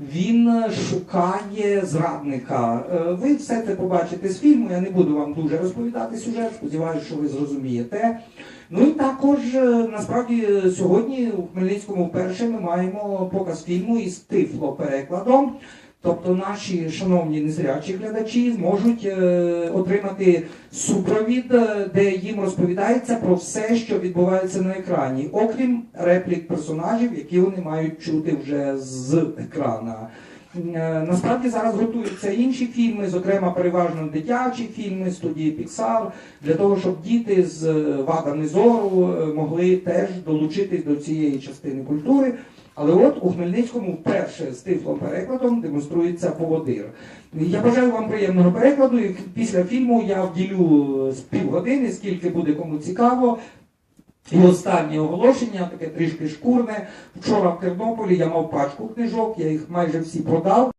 він е, шукає зрадника. Е, Ви все це побачите з фільму. Я не буду вам дуже розповідати сюжет. Сподіваюся, що ви зрозумієте. Ну і також е, насправді сьогодні у Хмельницькому вперше ми маємо показ фільму із тифло-перекладом. Тобто наші шановні незрячі глядачі зможуть е, отримати супровід, е, де їм розповідається про все, що відбувається на екрані, окрім реплік персонажів, які вони мають чути вже з екрана. Е, Насправді зараз готуються інші фільми, зокрема переважно дитячі фільми студії Pixar, для того, щоб діти з вадами зору могли теж долучитись до цієї частини культури. Але от у Хмельницькому вперше з тифлом-перекладом демонструється поводир. Я бажаю вам приємного перекладу. І після фільму я вділю з півгодини, скільки буде кому цікаво. І останнє оголошення, таке трішки шкурне. Вчора в Тернополі я мав пачку книжок, я їх майже всі продав.